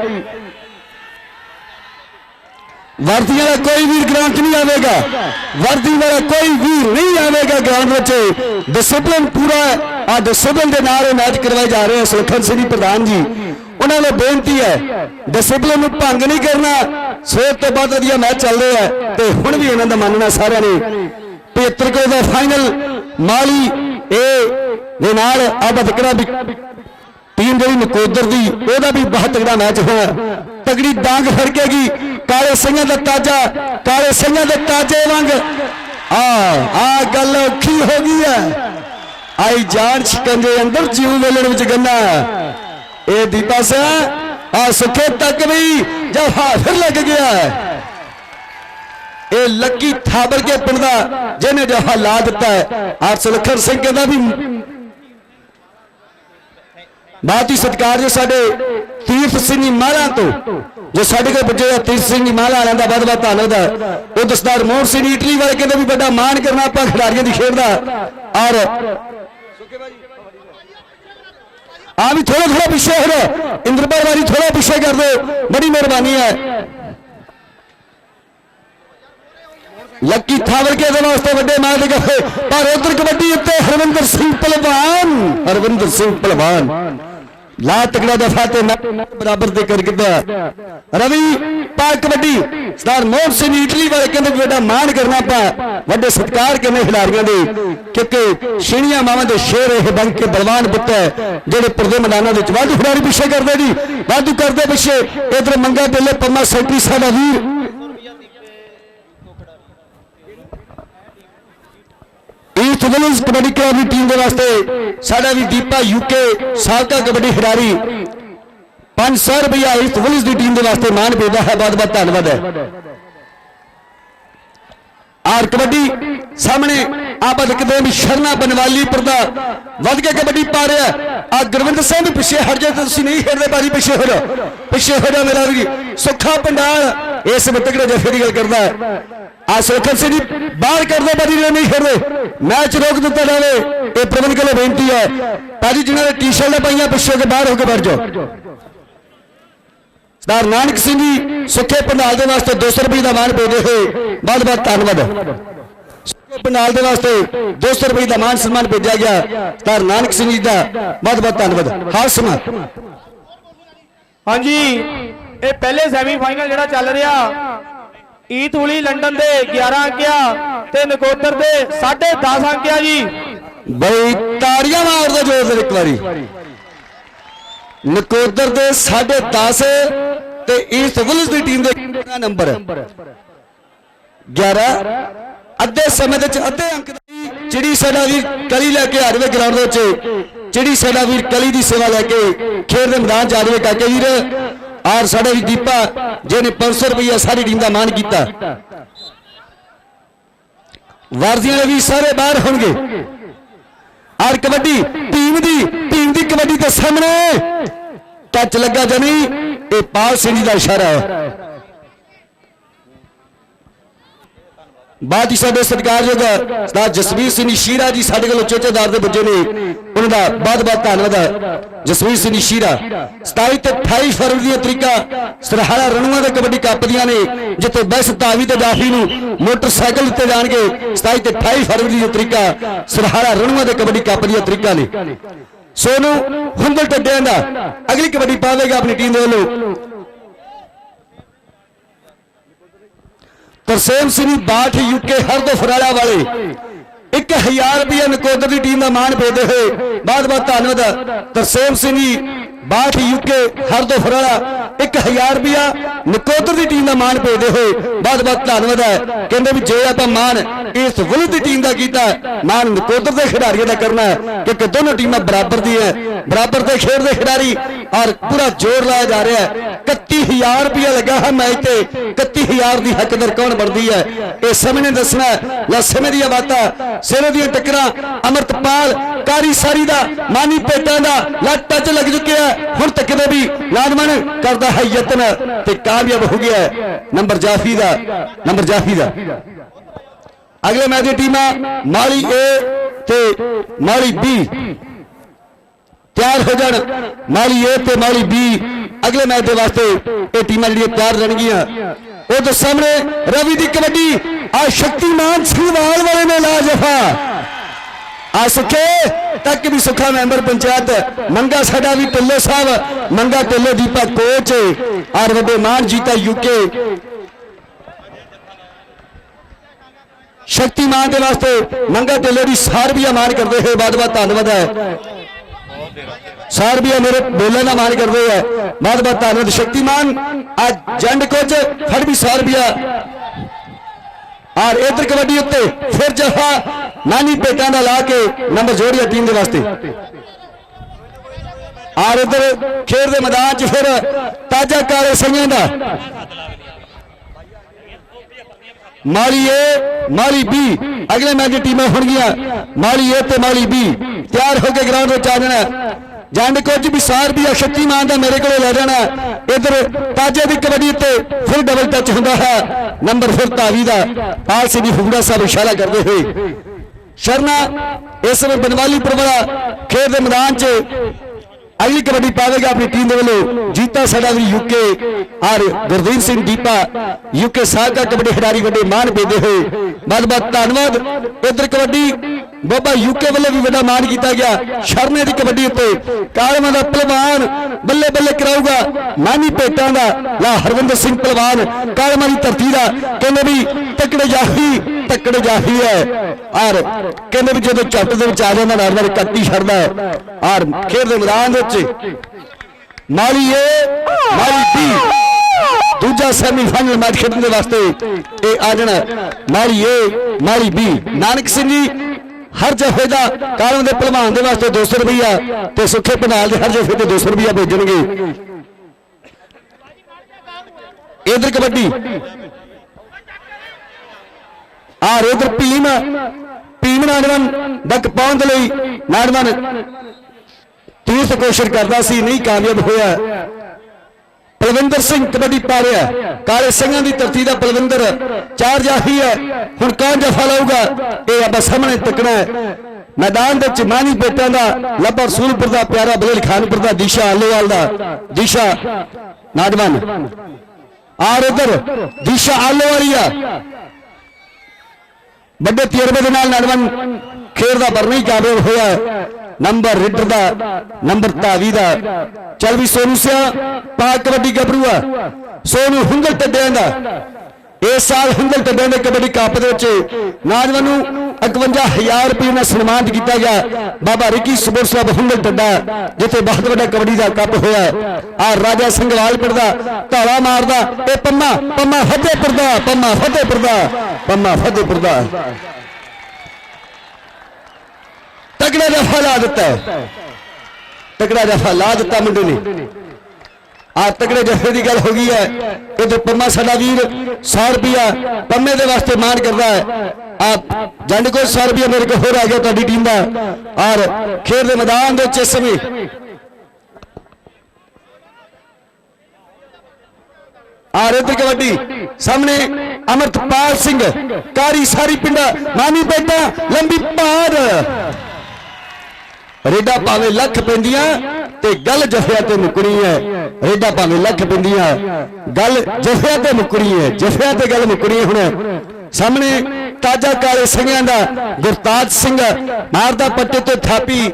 ਵਰਦੀ ਵਾਲਾ ਕੋਈ ਵੀਰ ਗਰਾਊਂਡ 'ਚ ਨਹੀਂ ਆਵੇਗਾ ਵਰਦੀ ਵਾਲਾ ਕੋਈ ਵੀਰ ਨਹੀਂ ਆਵੇਗਾ ਗਰਾਊਂਡ ਵਿੱਚ ਡਿਸਪਲਿਨ ਪੂਰਾ ਆ ਡਿਸਪਲਿਨ ਦੇ ਨਾਲ ਇਹ ਮੈਚ ਕਰਵਾਏ ਜਾ ਰਹੇ ਹਨ ਸੁਲਖਨ ਸਿੰਘ ਜੀ ਪ੍ਰਧਾਨ ਜੀ ਉਹਨਾਂ ਨੂੰ ਬੇਨਤੀ ਹੈ ਡਿਸਪਲਿਨ ਨੂੰ ਭੰਗ ਨਹੀਂ ਕਰਨਾ। ਸਵੇਰ ਤੋਂ ਬਾਅਦ ਵਧੀਆ ਮੈਚ ਚੱਲ ਰਿਹਾ ਹੈ ਤੇ ਹੁਣ ਵੀ ਇਹਨਾਂ ਦਾ ਮੰਨਣਾ ਸਾਰਿਆਂ ਨੇ। 75 ਕਿਲੋ ਦਾ ਫਾਈਨਲ ਮਾਲੀ ਇਹ ਦੇ ਨਾਲ ਆਬਾ ਤਕੜਾ ਵੀ ਟੀਮ ਜਿਹੜੀ ਨਕੋਦਰ ਦੀ ਉਹਦਾ ਵੀ ਬਹੁਤ ਤਗੜਾ ਮੈਚ ਹੋਇਆ। ਤਗੜੀ ਡਾਂਗ ਫੜਕੇਗੀ ਕਾਲੇ ਸਿੰਘਾਂ ਦਾ ਤਾਜਾ ਕਾਲੇ ਸਿੰਘਾਂ ਦੇ ਤਾਜੇ ਵਾਂਗ। ਆ ਆ ਗੱਲ ਔਖੀ ਹੋ ਗਈ ਹੈ। ਆਈ ਜਾਨ ਸ਼ਿਕੰਜੇ ਅੰਦਰ ਜੀਉ ਵੇਲਣ ਵਿੱਚ ਗੰਨਾ। ਇਹ ਦੀਪਾ ਸਿੰਘ ਆ ਸੁੱਖੇ ਤੱਕ ਵੀ ਜਫਾ ਫਿਰ ਲੱਗ ਗਿਆ ਹੈ। ਇਹ ਲੱਕੀ ਥਾਬਰ ਕੇ ਪਿੰਡ ਦਾ, ਜਿਹਨੇ ਜਫਾ ਲਾ ਦਿੱਤਾ ਹੈ। ਆ ਸੁਲਖਰ ਸਿੰਘ ਕਹਿੰਦਾ ਵੀ ਬਹੁਤ ਹੀ ਸਤਿਕਾਰ ਜੋ ਸਾਡੇ ਤੀਰਥ ਸਿੰਘ ਮਾਲਾ ਤੋਂ, ਜੋ ਸਾਡੇ ਕੋਲ ਬੱਚੇ ਆ ਤੀਰਥ ਸਿੰਘ ਮਾਲਾ ਵਾਲਿਆਂ ਦਾ ਬਹੁਤ ਬਹੁਤ ਧੰਨਵਾਦ ਹੈ। ਉਹ ਦਸਤਾਰ ਮੋਹਨ ਸਿੰਘ ਇਟਲੀ ਵਾਲੇ ਕਹਿੰਦੇ ਵੀ ਵੱਡਾ ਮਾਣ ਕਰਨਾ ਆਪਾਂ ਖਿਡਾਰੀਆਂ ਦੀ ਖੇਡ ਦਾ। ਔਰ आप भी ਥੋੜਾ थोड़ा पीछे हटो इंद्रपाल वाली थोड़ा पीछे कर दो ਬੜੀ ਮਿਹਰਬਾਨੀ ਹੈ। ਲੱਕੀ ਥਾਵਰਕੇ ਦੇ ਵਾਸਤੇ ਵੱਡੇ ਮੈਚ ਗਏ ਪਰ ਉਧਰ ਕਬੱਡੀ ਉੱਤੇ ਹਰਵਿੰਦਰ ਸਿੰਘ ਪਹਿਲਵਾਨ ਹਰਵਿੰਦਰ ਸਿੰਘ ਪਹਿਲਵਾਨ ਲਾ ਤਕੜਾ ਦਫਾ ਤੇ ਮੈਂ ਬਰਾਬਰ ਦੇ ਕਰ ਗਿੱਦਾ ਰਵੀ ਪਾ ਕਬੱਡੀ, ਸਰਦਾਰ ਮੋਹਨ ਸਿੰਘ ਇਟਲੀ ਵਾਲੇ ਕਹਿੰਦੇ ਵੀ ਵੱਡਾ ਮਾਣ ਕਰਨਾ ਆਪਾਂ। ਵੱਡੇ ਸਤਿਕਾਰ ਕਰਨੇ ਖਿਡਾਰੀਆਂ ਦੇ? ਕਿਉਂਕਿ ਛੀਣੀਆਂ ਮਾਵਾਂ ਦੇ ਸ਼ੇਰ ਇਹ ਬਣ ਕੇ ਬਲਵਾਨ ਪੁੱਤ ਹੈ, ਜਿਹੜੇ ਪਰਦੇ ਮੈਦਾਨਾਂ ਵਿੱਚ ਵਾਧੂ ਖਿਡਾਰੀ ਪਿੱਛੇ ਕਰਦੇ ਜੀ, ਵਾਧੂ ਕਰਦੇ ਪਿੱਛੇ। ਇਧਰ ਮੰਗਾ ਢਿੱਲੇ ਪੰਮਾ ਸੈਂਟਰੀ ਸਾਡਾ ਵੀਰ। ਈਸਟ ਵਿਲਸ ਕਬੱਡੀ ਕਲੱਬ ਦੀ ਟੀਮ ਦੇ ਵਾਸਤੇ ਸਾਡਾ ਵੀ ਦੀਪਾ ਯੂਕੇ ਸਾਬਕਾ ਕਬੱਡੀ ਖਿਡਾਰੀ 500 ਰੁਪਇਆ ਈਸਟ ਵਿਲਸ ਦੀ ਟੀਮ ਦੇ ਵਾਸਤੇ ਮਾਨ ਭੇਜਦਾ ਹੈ। ਬਹੁਤ ਬਹੁਤ ਧੰਨਵਾਦ ਹੈ। ਆਰ ਕਬੱਡੀ ਸਾਹਮਣੇ ਆਪਾਂ ਦੇਖਦੇ ਵੀ ਸ਼ਰਨਾ ਬਨਵਾਲੀ ਪਰਦਾ ਵੱਧ ਕੇ ਕਬੱਡੀ ਪਾ ਰਿਹਾ ਆ ਗੁਰਵਿੰਦਰ ਸਿੰਘ ਵੀ ਪਿੱਛੇ ਹਟ ਜਾ ਤੁਸੀਂ ਨਹੀਂ ਖੇਡਦੇ ਬਾਜੀ ਪਿੱਛੇ ਹੋ ਜਾ ਪਿੱਛੇ ਹੋ ਜਾ ਮੇਰਾ ਵੀ ਸੁੱਖਾ ਪੰਡਾਲ ਇਸ ਤਕੜੇ ਜਫੇ ਦੀ ਗੱਲ ਕਰਦਾ ਹੈ। ਆ ਸੁਖਨ ਸਿੰਘ ਜੀ, ਬਾਹਰ ਕਰਦੇ ਬਾਜੀ ਨਹੀਂ ਖੇਡਦੇ। ਮੈਚ ਰੋਕ ਦਿੱਤਾ ਜਾਵੇ। ਇਹ ਪ੍ਰਬੰਧ ਵੱਲੋਂ ਬੇਨਤੀ ਹੈ। ਭਾਜੀ, ਜਿਹਨਾਂ ਨੇ ਟੀ-ਸ਼ਰਟਾਂ ਪਾਈਆਂ, ਪਿੱਛੇ ਹੋ ਕੇ ਬਾਹਰ ਹੋ ਕੇ ਬੈਠ ਜਾਓ। ਸਰਦਾਰ ਨਾਨਕ ਸਿੰਘ ਜੀ ਸੁੱਖੇ ਪੰਡਾਲ ਦੇ ਵਾਸਤੇ 200 ਰੁਪਏ ਦਾ ਮਾਨ ਭੇਜਦੇ ਹੋਏ ਬਹੁਤ ਬਹੁਤ ਧੰਨਵਾਦ। ਸੁੱਖੇ ਪੰਡਾਲ ਦੇ ਵਾਸਤੇ 200 ਰੁਪਏ ਦਾ ਮਾਨ ਸਨਮਾਨ ਭੇਜਿਆ ਗਿਆ। ਸਰਦਾਰ ਨਾਨਕ ਸਿੰਘ ਜੀ ਦਾ ਬਹੁਤ ਬਹੁਤ ਧੰਨਵਾਦ। ਹਾਲ ਸਮਾ।
ਹਾਂਜੀ ਇਹ ਪਹਿਲੇ ਸੈਮੀਫਾਈਨਲ ਜਿਹੜਾ ਚੱਲ ਰਿਹਾ ਈਤੂਲੀ ਲੰਡਨ ਦੇ 11 ਅੰਕਿਆ ਤੇ ਨਕੋਦਰ ਦੇ 10.5 ਅੰਕਿਆ ਜੀ।
ਬਈ ਤਾੜੀਆਂ ਮਾਰਦਾ ਜੋਰ ਦੇ ਇੱਕ ਵਾਰੀ। ਨਕੋਦਰ ਦੇ 10.5 ਤੇ ਈਸਟ ਵਿਲਸ ਦੀ ਟੀਮ ਦੇ ਨੰਬਰ 11 ਅੱਧੇ ਸਮੇਂ ਦੇ ਵਿੱਚ ਅੱਧੇ ਅੰਕ ਦੀ ਚਿੜੀ ਸਾਡਾ ਵੀਰ ਕਲੀ ਲੈ ਕੇ ਆ ਗਰਾਊਂਡ ਦੇ ਵਿੱਚ। ਚਿੜੀ ਸਾਡਾ ਵੀਰ ਕਲੀ ਦੀ ਸੇਵਾ ਲੈ ਕੇ ਖੇਡ ਦੇ ਮੈਦਾਨ 'ਚ ਆ ਜਾਵੇ ਕਾਕੇ ਵੀਰ। ਔਰ ਸਾਡਾ ਵੀ ਦੀਪਾ, ਜਿਹਨੇ 500 ਰੁਪਈਆ ਸਾਰੀ ਟੀਮ ਦਾ ਮਾਨ ਕੀਤਾ। ਵਰਦੀਆਂ ਦੇ ਵੀ ਸਾਰੇ ਬਾਹਰ ਹੋਣਗੇ। ਔਰ ਕਬੱਡੀ ਟੀਮ ਦੀ ਟੀਮ ਦੀ ਕਬੱਡੀ ਦੇ ਸਾਹਮਣੇ। ਟੱਚ ਲੱਗਾ ਜਨੀ ਇਹ ਪਾਲ ਸਿੰਘ ਦਾ ਇਸ਼ਾਰਾ ਹੈ। ਬਾਅਦ ਸਾਡੇ ਸਤਿਕਾਰਯੋਗ ਸਰਦਾਰ ਜਸਵੀਰ ਸਿੰਘ ਸ਼ੀਰਾ ਜੀ ਸਾਡੇ ਕੋਲ ਚੋਚੇਦਾਰ ਦੇ ਬੱਚੇ ਨੇ। ਉਹਨਾਂ ਦਾ ਬਹੁਤ ਬਹੁਤ ਧੰਨਵਾਦ ਹੈ। ਜਸਵੀਰ ਸਿੰਘ ਸ਼ੀਰਾ। 27 ਤੇ 28 ਫਰਵਰੀ ਦੀਆਂ ਤਰੀਕਾ ਸਰਹਾਲਾ ਰਣੂਆਂ ਦੇ ਕਬੱਡੀ ਕੱਪ ਦੀਆਂ ਨੇ, ਜਿੱਥੇ ਬੈਸ ਤਾਵੀ ਤੇ ਜਾਫੀ ਨੂੰ ਮੋਟਰਸਾਈਕਲ ਦਿੱਤੇ ਜਾਣਗੇ। 27 ਤੇ 28 ਫਰਵਰੀ ਦੀਆਂ ਤਰੀਕਾ ਸਰਹਾਲਾ ਰਣੂਆਂ ਦੇ ਕਬੱਡੀ ਕੱਪ ਦੀਆਂ ਤਰੀਕਾ ਨੇ। ਸੋਨੂੰ ਹੁੰਦਲ ਟੱਡਿਆਂ ਦਾ। ਅਗਲੀ ਕਬੱਡੀ ਪਾਵੇਗਾ ਆਪਣੀ ਟੀਮ ਦੇ ਵੱਲੋਂ। ਤਰਸੇਮ ਸਿੰਘ ਬਾਠ ਯੂਕੇ ਹਰਦੋ ਫਰਾਲਾ ਵਾਲੇ। 1000 ਰੁਪਏ ਨਕੋਦਰ ਦੀ ਟੀਮ ਦਾ ਮਾਣ ਭੇਜਦੇ ਹੋਏ। ਬਹੁਤ ਬਹੁਤ ਧੰਨਵਾਦ। ਤਰਸੇਮ ਸਿੰਘ ਜੀ ਬਾਠ ਯੂਕੇ ਹਰਦੋ ਫਰਾਲਾ 1000 ਰੁਪਿਆ ਨਕੋਦਰ ਦੀ ਟੀਮ ਦਾ ਮਾਣ ਭੇਜਦੇ ਹੋਏ ਬਹੁਤ ਬਹੁਤ ਧੰਨਵਾਦ ਹੈ। ਕਹਿੰਦੇ ਵੀ ਜੇ ਆਪਾਂ ਮਾਣ ਇਸ ਵਿਰੁੱਧ ਦੀ ਟੀਮ ਦਾ ਕੀਤਾ, ਮਾਣ ਨਕੋਦਰ ਦੇ ਖਿਡਾਰੀਆਂ ਦਾ ਕਰਨਾ ਹੈ, ਕਿਉਂਕਿ ਦੋਨੋਂ ਟੀਮਾਂ ਬਰਾਬਰ ਦੀ ਹੈ। ਬਰਾਬਰ ਦੇ ਖੇਡ ਦੇ ਖਿਡਾਰੀ ਔਰ ਪੂਰਾ ਜ਼ੋਰ ਲਾਇਆ ਜਾ ਰਿਹਾ ਹੈ। 31000 ਰੁਪਇਆ ਲੱਗਾ ਹੈ ਮੈਚ ਤੇ। 31000 ਦੀ ਹੱਕਦਾਰ ਕੌਣ ਬਣਦੀ ਹੈ? ਇਹ ਸਮੇਂ ਨੇ ਦੱਸਣਾ ਲੈ, ਸਮੇਂ ਦੀਆਂ ਬਾਤਾਂ। ਸਿਰੇ ਦੀਆਂ ਟੱਕਰਾਂ। ਅਮਰਤਪਾਲ ਕਾਰੀ ਸਾਰੀ ਦਾ, ਮਾਨੀ ਪੇਟਾਂ ਦਾ ਲੱਟ ਟੱਚ ਲੱਗ ਚੁੱਕਿਆ ਹੁਣ ਤੱਕ ਦੇ ਵੀ ਲਾਜ਼ਮਨ ਕਰਦਾ ਹੈ ਯਤਨ ਤੇ ਕਾਮਯਾਬ ਹੋ ਗਿਆ ਨੰਬਰ ਜਾਫੀ ਦਾ, ਨੰਬਰ ਜਾਫੀ ਦਾ। ਅਗਲੇ ਮੈਚ ਦੀ ਟੀਮਾਂ ਮਾਲੀ ਏ ਤੇ ਮਾਲੀ ਬੀ ਤਿਆਰ ਹੋ ਜਾਣ। ਮਾਲੀ ਏ ਤੇ ਮਾਲੀ ਬੀ ਅਗਲੇ ਮੈਚ ਦੇ ਵਾਸਤੇ ਇਹ ਟੀਮਾਂ ਜਿਹੜੀਆਂ ਤਿਆਰ ਰਹਿਣਗੀਆਂ। ਉਹ ਤੋਂ ਸਾਹਮਣੇ ਰਵੀ ਦੀ ਕਬੱਡੀ, ਆ ਸ਼ਕਤੀਮਾਨ ਸਿੰਘਵਾਲ ਵਾਲੇ ਨੇ ਲਾ ਆ ਸੁਖੇ, ਤੱਕ ਵੀ ਸੁਖਾ ਮੈਂਬਰ ਪੰਚਾਇਤ, ਮੰਗਾ ਸਾਡਾ ਵੀ ਢਿੱਲੋ ਸਾਹਿਬ, ਮੰਗਾ ਢਿੱਲੋ ਦੀਪਾ ਕੋਚ ਔਰ ਵੱਡੇ ਮਾਨ ਜੀਤਾ ਯੂਕੇ ਸ਼ਕਤੀਮਾਨ ਦੇ ਵਾਸਤੇ ਮੰਗਾ ਢਿੱਲੋ ਦੀ ਸਾਰ ਵੀ ਮਾਨ ਕਰਦੇ ਹੋਏ ਬਹੁਤ ਬਹੁਤ ਧੰਨਵਾਦ ਹੈ। ਸਾਰਬੀਆ ਮੇਰੇ ਬੋਲਣ ਦਾ ਮਾਨ ਕਰਦੇ ਹੈ ਬਹੁਤ ਬਹੁਤ ਧੰਨਵਾਦ ਸ਼ਕਤੀਮਾਨ ਅੱਜ ਜੰਡ ਕੋਚ ਫੜ ਵੀ ਸਾਰਬੀਆ ਔਰ ਇਧਰ ਕਬੱਡੀ ਉੱਤੇ ਫਿਰ ਜਫਾ ਨਾਨੀ ਪੇਟਾਂ ਦਾ ਲਾ ਕੇ ਨੰਬਰ ਜੋੜਿਆ ਟੀਮ ਦੇ ਵਾਸਤੇ ਔਰ ਇਧਰ ਖੇਡ ਦੇ ਮੈਦਾਨ 'ਚ ਫਿਰ ਤਾਜਾ ਕਾਲੇ ਸਈਆਂ ਦਾ ਮਾਲੀ ਏ, ਮਾਲੀ ਬੀ। ਅਗਲੇ ਮੈਚ ਦੀ ਟੀਮਾਂ ਹੋਣਗੀਆਂ। ਮਾਲੀ ਏ ਤੇ ਮਾਲੀ ਬੀ। ਤਿਆਰ ਹੋ ਕੇ ਗਰਾਊਂਡ ਵਿੱਚ ਆ ਜਾਣਾ। ਜੰਡ ਕੋਚ ਵੀ ਸਾਰ ਵੀ ਸ਼ਕਤੀਮਾਨ ਦਾ ਮੇਰੇ ਕੋਲੇ ਲੈ ਜਾਣਾ। ਇਧਰ ਤਾਜੇ ਦੀ ਕਬੱਡੀ ਤੇ ਫਿਰ ਡਬਲ ਟੱਚ ਹੁੰਦਾ ਹੈ। ਨੰਬਰ ਫਿਰ ਤਾਵੀ ਦਾ। ਪਾਲ ਸਿੰਘ ਦੀ ਫੁਗੜਾ ਸਾਹਿਬ ਇਸ਼ਾਰਾ ਕਰਦੇ ਹੋਏ। ਸ਼ਰਨਾ ਇਸ ਸਮੇਂ ਬਨਵਾਲੀ ਵਾਲਾ ਖੇਡ ਦੇ ਮੈਦਾਨ 'ਚ ਅਗਲੀ ਕਬੱਡੀ ਪਾਵੇਗਾ ਆਪਣੀ ਟੀਮ ਦੇ ਵੱਲੋਂ। ਜੀਤਾ ਸਾਡਾ ਵੀ ਯੂਕੇ ਔਰ ਗੁਰਦੀਪ ਸਿੰਘ ਦੀਪਾ ਯੂਕੇ ਸਾਬਕਾ ਕਬੱਡੀ ਖਿਡਾਰੀ ਵੱਡੇ ਮਾਣ ਭੇਜਦੇ ਹੋਏ। ਬਹੁਤ ਬਹੁਤ ਧੰਨਵਾਦ। ਇਧਰ ਕਬੱਡੀ, ਬਾਬਾ ਯੂਕੇ ਵੱਲੋਂ ਵੀ ਵੱਡਾ ਮਾਣ ਕੀਤਾ ਗਿਆ। ਸ਼ਰਮੇ ਦੀ ਕਬੱਡੀ ਉੱਤੇ ਕਾਲਮਾ ਦਾ ਪਹਿਲਵਾਨ ਬੱਲੇ ਬੱਲੇ ਕਰਾਊਗਾ। ਨਾਨੀ ਪੇਟਾਂ ਦਾ, ਲਾ ਹਰਵਿੰਦਰ ਸਿੰਘ ਪਹਿਲਵਾਨ, ਕਾਲਮਾ ਦੀ ਧਰਤੀ ਦਾ, ਕਹਿੰਦੇ ਵੀ ਤਕੜੇ ਜਾਹੀ ਤਕੜੇ ਜਾਹੀ ਹੈ। ਔਰ ਕਹਿੰਦੇ ਵੀ ਜਦੋਂ ਚੱਟ ਦੇ ਵਿੱਚ ਆ ਜਾਂਦਾ ਨਾਲ ਨਾਲ ਕੱਟੀ ਛੱਡਦਾ ਹੈ। ਔਰ ਖੇਡ ਦੇ ਮੈਦਾਨ ਦੇ ਵਿੱਚ ਮਾਲੀ ਏ ਮਾਲੀ ਬੀ ਦੂਜਾ ਸੈਮੀ ਮੈਚ ਖੇਡਣ ਦੇ ਵਾਸਤੇ ਇਹ ਆ ਜਾਣਾ ਮਾਲੀ ਏ ਮਾਲੀ ਬੀ ਨਾਨਕ ਸਿੰਘ ਜੀ, ਹਰ ਜਫੇ ਦਾ ਕਾਲਮ ਦੇ ਪਹਿਲਵਾਨ ਦੇ ਵਾਸਤੇ 200 ਰੁਪਈਆ ਤੇ ਸੁੱਖੇ ਪਨਾਲ ਦੇ ਹਰ ਜਫੇ ਤੇ 200 ਰੁਪਈਆ ਭੇਜਣਗੇ। ਇਧਰ ਕਬੱਡੀ। ਆ ਇਧਰ ਭੀਮ ਭੀਮ ਨਾਨਵਨ ਡੱਕ ਪਾਉਣ ਦੇ ਲਈ ਨਾਨਵਨ ਤੀਰਥ ਕੋਸ਼ਿਸ਼ ਕਰਦਾ ਸੀ, ਨਹੀਂ ਕਾਮਯਾਬ ਹੋਇਆ। ਪਲਵਿੰਦਰ ਸਿੰਘ ਕਬੱਡੀ ਪਾ ਰਿਹਾ। ਕਾਲੇ ਸਿੰਘਾਂ ਦੀ ਧਰਤੀ ਦਾ ਪਲਵਿੰਦਰ ਚਾਰ ਜਾਹੀ ਹੈ। ਹੁਣ ਕੌਣ ਜਫਾ ਲਾਊਗਾ? ਇਹ ਆਪਾਂ ਸਾਹਮਣੇ ਤੱਕਣਾ ਹੈ। ਮੈਦਾਨ ਦੇ ਵਿੱਚ ਮਾਨੀ ਬੇਟਾਂ ਦਾ ਲੱਭਾ ਸੂਲਪੁਰ ਦਾ ਪਿਆਰਾ ਬਲੇਲ ਖਾਨਪੁਰ ਦਾ ਦਿਸ਼ਾ ਆਲੋਵਾਲ ਦਾ। ਦਿਸ਼ਾ ਨਾਦਵਨ ਆਰ ਉਧਰ, ਦਿਸ਼ਾ ਆ। ਵੱਡੇ ਤਜਰਬੇ ਦੇ ਨਾਲ ਨੜਵਨ ਖੇਡ ਦਾ ਪਰ ਨਹੀਂ ਕਾਬਿਲ ਹੋਇਆ ਨੰਬਰ ਰਿੱਡਰ ਦਾ, ਨੰਬਰ ਧਾਵੀ ਦਾ। ਚੱਲ ਵੀ ਸੋਨੂ ਸਿਆ ਪਾ ਕਬੱਡੀ ਗੱਭਰੂਆ ਸੋਨੂ ਹੁੰਗਲ ਟੱਡਿਆਂ ਦਾ। ਇਸ ਸਾਲ ਹੁੰਗਲ ਟੱਡਿਆਂ ਦੇ ਕਬੱਡੀ ਕੱਪ ਦੇ ਵਿੱਚ ਨੌਜਵਾਨ ਨੂੰ 51000 ਰੁਪਏ ਨਾਲ ਸਨਮਾਨਿਤ ਕੀਤਾ ਗਿਆ। ਬਾਬਾ ਰਿੱਕੀ ਸਪੋਰਟਸ ਸਾਹਿਬ ਹੁੰਗਲ ਟੱਡਾ, ਜਿੱਥੇ ਬਹੁਤ ਵੱਡਾ ਕਬੱਡੀ ਦਾ ਕੱਪ ਹੋਇਆ। ਆ ਰਾਜਾ ਸਿੰਘਵਾਲ ਪਿੰਡ ਦਾ, ਧਾਲਾ ਮਾਰਦਾ ਇਹ ਪੰਮਾ ਪੰਮਾ ਫਤਿਹਪੁਰ ਦਾ, ਪੰਮਾ ਫਤਿਹਪੁਰ ਦਾ, ਪੰਮਾ ਫਤਿਹਪੁਰ ਦਾ। ਤਗੜਾ ਜਫਾ ਲਾ ਦਿੱਤਾ। ਹੈ। ਤਗੜਾ ਜਫਾ ਲਾ ਦਿੱਤਾ ਮੁੰਡੇ ਨੇ। ਆ ਤਗੜੇ ਜਫੇ ਦੀ ਗੱਲ ਹੋ ਗਈ ਹੈ ਇਹ ਤੇ ਪੰਮਾ ਸਾਡਾ ਵੀਰ 100 ਰੁਪਿਆ ਪੰਮੇ ਦੇ ਵਾਸਤੇ ਮਾਨ ਕਰਦਾ ਹੈ ਆ ਜੰਡ ਕੋ 100 ਰੁਪਿਆ ਮੇਰੇ ਕੋਲ ਹੋਰ ਆ ਗਿਆ ਤੁਹਾਡੀ ਟੀਮ ਦਾ। ਔਰ ਖੇਡ ਦੇ ਮੈਦਾਨ ਦੇ ਵਿੱਚ ਇਸ ਸਮੇਂ ਆ ਰੇਤ ਕਬੱਡੀ। ਸਾਹਮਣੇ ਅਮਰਤਪਾਲ ਸਿੰਘ, ਕਾਰੀ ਸਾਰੀ ਪਿੰਡਾ ਮਾਨੀ ਬੇਟਾ, ਲੰਬੀ ਪਾਰ। ਰੇਡਾ ਭਾਵੇਂ ਲੱਖ ਪੈਂਦੀਆਂ ਤੇ ਗੱਲ ਜਫਿਆ ਤੇ ਮੁਕਣੀ ਹੈ। ਰੇਡਾ ਭਾਵੇਂ ਲੱਖ ਪੈਂਦੀਆਂ, ਗੱਲ ਜਫਿਆ ਤੇ ਮੁਕਣੀ ਹੈ। ਜਫਿਆ ਤੇ ਗੱਲ ਮੁਕਣੀ ਹੁਣ। ਸਾਹਮਣੇ ਤਾਜਾ ਕਾਲੇ ਸਿੰਘਾਂ ਦਾ ਗੁਰਤਾਜ ਸਿੰਘ ਮਾਰਦਾ ਪੱਟੇ ਤੋਂ ਥਾਪੀ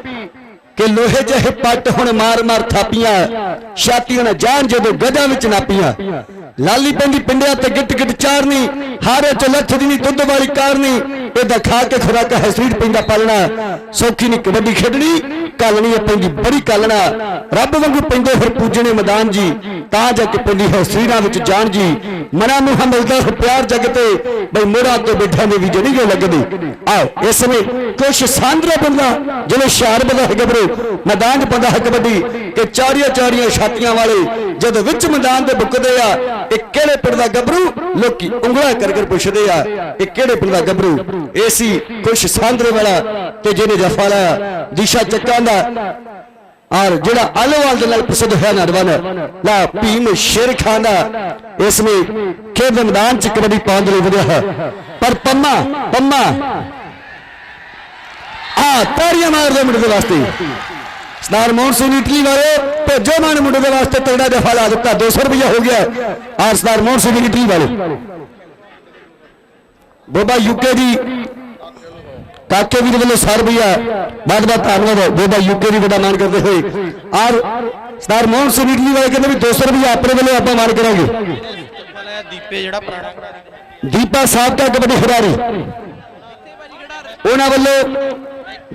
ਕਿ ਲੋਹੇ ਜਿਹੇ ਪੱਟ ਹੁਣ ਮਾਰ ਮਾਰ ਥਾਪੀਆਂ। ਛਾਤੀਆਂ ਨਾਲ ਜਾਨ ਜਦੋਂ ਗਜਾਂ ਵਿੱਚ ਨਾਪੀਆਂ। ਲਾਲੀ ਪੈਂਦੀ ਪਿੰਡਿਆਂ ਤੇ ਗਿੱਟ ਗਿੱਟ ਚਾਰਨੀ, ਹਾਰੇ ਚ ਲੱਥ ਦੀ ਨੀ ਦੁੱਧ ਵਾਲੀ ਕਾਰਨੀ। ਇਹਦਾ ਖਾ ਕੇ ਖੁਰਾਕ ਹੈ ਸਰੀਰ ਪੈਂਦਾ ਪਾਲਣਾ ਸੌਖੀ ਨਹੀਂ, ਕਬੱਡੀ ਖੇਡਣੀ, ਕਾਲਣੀ ਪੈਂਦੀ ਬੜੀ ਕਾਲਣਾ ਰੱਬ ਵਾਂਗੂ ਪੈਂਦੇ ਫਿਰ ਪੂਜਣੇ ਮੈਦਾਨ ਜੀ, ਤਾਂ ਜਾ ਕੇ ਪੈਂਦੀ ਹੈ ਸਰੀਰਾਂ ਵਿੱਚ ਜਾਨ ਜੀ। ਮਨਾ ਨੂੰ ਮਿਲਦਾ ਪਿਆਰ ਜਗ ਤੇ, ਬਈ ਮੋੜਾ ਤੋਂ ਬੈਠਾਂ ਦੇ ਵੀ ਜਣੀ ਜੋ ਲੱਗਦੀ। ਆਓ, ਇਸ ਸਮੇਂ ਕੁਛ ਸਾਂਦਰੇ ਬੰਦਾ ਜਿਹੜੇ ਸ਼ਹਿਰ ਬੰਦਾ ਹੈ ਗੱਭਰੂ ਮੈਦਾਨ 'ਚ ਬੰਦਾ ਹੈ ਕਬੱਡੀ, ਕਿ ਚਾਰੀਆਂ ਚਾਰੀਆਂ ਛਾਤੀਆਂ ਵਾਲੇ, ਜਦ ਵਿੱਚ ਮੈਦਾਨ ਦੇ ਬੁੱਕਦੇ ਆ, ਇਹ ਕਿਹੜੇ ਪਿੰਡ ਦਾ ਗੱਭਰੂ? ਲੋਕੀ ਉਂਗਲਾ ਕਰ ਕਰ ਪੁੱਛਦੇ ਆ, ਇਹ ਕਿਹੜੇ ਪਿੰਡ ਦਾ ਗੱਭਰੂ? ਇਹ ਸੀ ਕੁਛ ਸਾਂਦਰੇ ਤੇ ਜਿਹਨੇ ਜਫਾ ਲਾਇਆ ਦਿਸ਼ਾ ਚੱਕਾਂ ਦਾ ਔਰ ਜਿਹੜਾ ਆਲੋਵਾਲ ਦੇ ਨਾਲ ਪ੍ਰਸਿੱਧ ਹੋਇਆ ਨਰਵਨ ਲਾ ਭੀਮ ਸ਼ੇਰ ਖਾਨ ਦਾ ਇਸ ਵਿੱਚ ਖੇਡ ਦੇ ਮੈਦਾਨ ਚ ਕਬੱਡੀ ਪਾਉਣ ਲਈ ਵਧਿਆ ਹੈ ਪਰ ਪੰਮਾ ਪੰਮਾ ਆ ਤਾੜੀਆਂ ਮਾਰਦੇ ਮੁੰਡੇ ਦੇ ਵਾਸਤੇ ਸਰਦਾਰ ਮੋਹਨ ਸਿੰਘ ਇਟਲੀ ਵਾਲੇ ਭੇਜੋ ਮਾਨ ਮੁੰਡੇ ਦੇ ਵਾਸਤੇ ਤਗੜਾ ਜਫਾ ਲਾ ਦਿੱਤਾ 200 ਰੁਪਇਆ ਹੋ ਗਿਆ ਆਰ ਸਰਦਾਰ ਮੋਹਨ ਸਿੰਘ ਇਟਲੀ ਵਾਲੇ ਬੋਬਾ ਯੂਕੇ ਦੀ ਕਾਕੇ ਵੀ ਦੇ ਵੱਲੋਂ 100 ਰੁਪਇਆ ਬਹੁਤ ਬਹੁਤ ਧੰਨਵਾਦ। ਬੋਬਾ ਯੂਕੇ ਦੀ ਵੱਡਾ ਮਾਨ ਕਰਦੇ ਹੋਏ। ਔਰ ਸਟਾਰ ਮੋਹਨ ਸਿੰਘ ਜੀ ਵਾਲੇ ਕਹਿੰਦੇ ਵੀ 200 ਰੁਪਇਆ ਆਪਣੇ ਵੱਲੋਂ ਆਪਾਂ ਮਾਨ ਕਰਾਂਗੇ।
ਦੀਪੇ ਜਿਹੜਾ ਪੁਰਾਣਾ
ਦੀਪਾ ਸਾਹਿਬ ਦਾ ਕਬੱਡੀ ਖਿਡਾਰੀ। ਉਹਨਾਂ ਵੱਲੋਂ